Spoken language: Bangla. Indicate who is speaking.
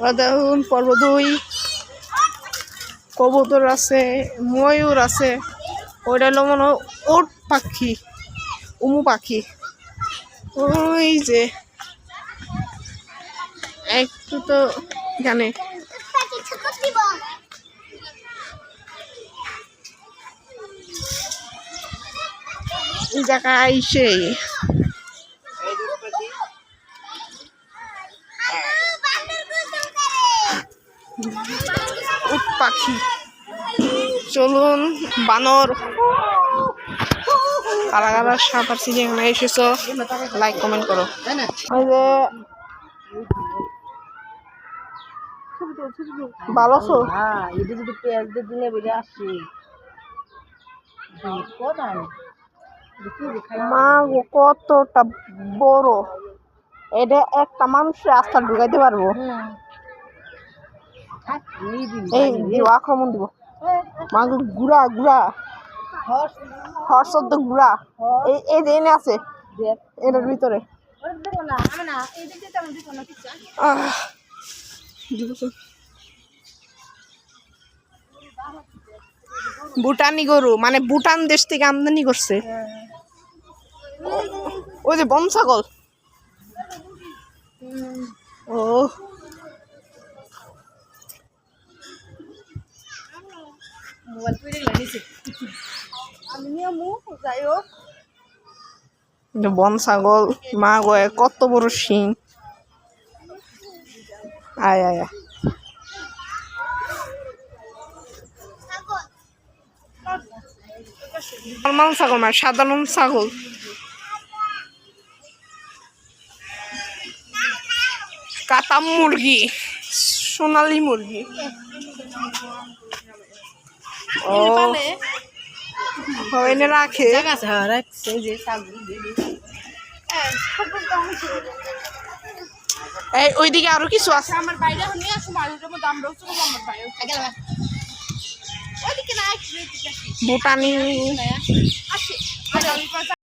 Speaker 1: দেখুন পর্ব দুই কবুতর আছে, ময়ূর আছে, ওইটা হলো মনে ওট পাখি, উমু পাখি। ওই যে, একটু তো জানে। জায়গায় সেই উট পাখি। চলুন, বানর। কারা কারা সাঁতার সিজে এখানে এসেছ লাইক কমেন্ট করো। যে
Speaker 2: হ্যাঁ
Speaker 1: কতটা বড়। এটা একটা মানুষের আস্থা ঢুকাইতে পারব। এই দিব আক্রমণ দিব। মা গো গুড়া গুড়া। হর্ষর তো গুড়া। এই এই যে এনে আছে। এটার ভিতরে। ভুটানি গরু মানে ভুটান দেশ থেকে আমদানি করছে। ওই যে বন ছাগল ও। বন ছাগল, মা গয়ে, কত বড় শিং। আয় আয়। নর্মাল ছাগল মানে সাধারণ ছাগল। কাতা মুরগি, সোনালি মুরগি। ও এনে রাখে এই ওইদিকে আরও কিছু আছে
Speaker 3: আমার বাইরে নিয়ে আসো বাড়ির মধ্যে আমরা আমার বাইরে ওইদিকে না
Speaker 1: ভুটানি